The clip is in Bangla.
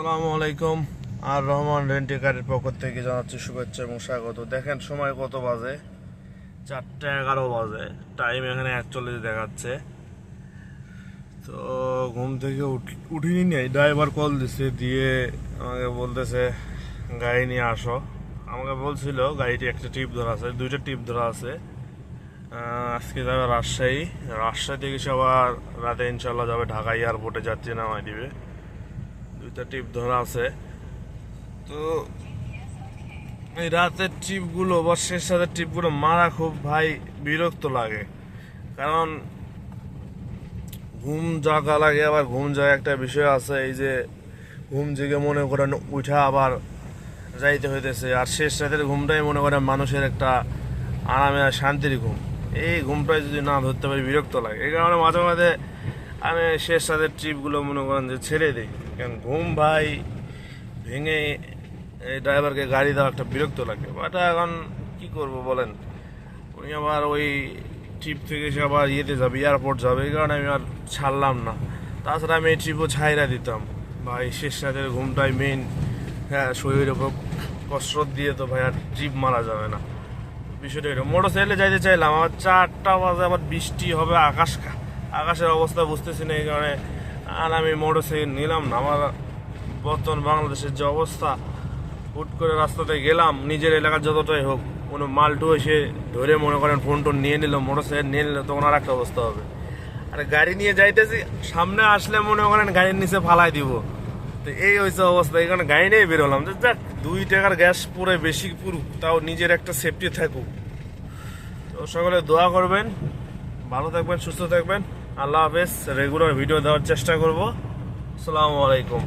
আসসালামু আলাইকুম, আর রহমান রেন্টিকারের পক্ষ থেকে জানাচ্ছি শুভেচ্ছা এবং স্বাগত। দেখেন, সময় কত বাজে? চারটে এগারো বাজে। টাইম এখানে একচল্লিশ দেখাচ্ছে। তো ঘুম থেকে উঠ- উঠিনি নেই ড্রাইভার কল দিছে, দিয়ে আমাকে বলতেছে, গাড়ি নিয়ে আসো। আমাকে বলছিল, গাড়িটি একটা টিপ ধরা আছে, দুইটা টিপ ধরা আছে। আজকে যাবে রাজশাহী। রাজশাহী থেকে সে আবার রাতে ইনশাল্লাহ যাবে ঢাকা এয়ারপোর্টে, যাত্রী নামাই দিবে। দুইটা টিপ ধরা আছে। তো এই রাতের টিপগুলো বা শেষ রাতের টিপগুলো মারা খুব ভাই বিরক্ত লাগে। কারণ ঘুম জাগা লাগে, আবার ঘুম জাগা একটা বিষয় আছে, এই যে ঘুম জেগে মনে করেন উঠা আবার যাইতে হইতেছে, আর শেষ রাতের ঘুমটাই মনে করেন মানুষের একটা আরামে আর শান্তির ঘুম। এই ঘুমটাই যদি না ধরতে পারি বিরক্ত লাগে। এই কারণে মাঝে মাঝে আমি শেষ রাতের ট্রিপগুলো মনে করেন যে ছেড়ে দিই। কারণ ঘুম ভাই ভেঙে এই ড্রাইভারকে গাড়ি দেওয়া একটা বিরক্ত লাগে। বাট এখন কি করব বলেন? উনি আবার ওই ট্রিপ থেকে সে আবার ইয়েতে যাবে, এয়ারপোর্ট যাবে, এই কারণে আমি আর ছাড়লাম না। তাছাড়া আমি এই ট্রিপও ছাইরা দিতাম। ভাই, শেষ রাতের ঘুমটাই মেন হ্যাঁ শরীরের উপর কসরত দিয়ে তো ভাই আর ট্রিপ মারা যাবে না। বিষয়টা এটা মোটর সাইকেলে যাইতে চাইলাম, আমার চারটা বাজে, আবার বৃষ্টি হবে, আকাশ আকাশের অবস্থা বুঝতেছি না, এই কারণে আর আমি মোটর সাইকেল নিলাম না। আমার বর্তমান বাংলাদেশের যে অবস্থা, হুট করে রাস্তাতে গেলাম, নিজের এলাকার যতটাই হোক, কোনো মালটু এসে ধরে মনে করেন ফোন টোন নিয়ে নিল মোটর সাইকেল নিয়ে নিল, তখন আর একটা অবস্থা হবে। আর গাড়ি নিয়ে যাইতেছি, সামনে আসলে মনে করেন গাড়ির নিচে ফালাই দিব। তো এই হয়েছে অবস্থা এখানে গাড়ি নিয়ে বেরোলাম যে যাক দুই টাকার গ্যাস পুরো বেশি পুরুক, তাও নিজের একটা সেফটি থাকুক। তো সকলে দোয়া করবেন, ভালো থাকবেন, সুস্থ থাকবেন। আল্লাহ হাফেজ রেগুলার ভিডিও দেওয়ার চেষ্টা করব। আসসালামু আলাইকুম।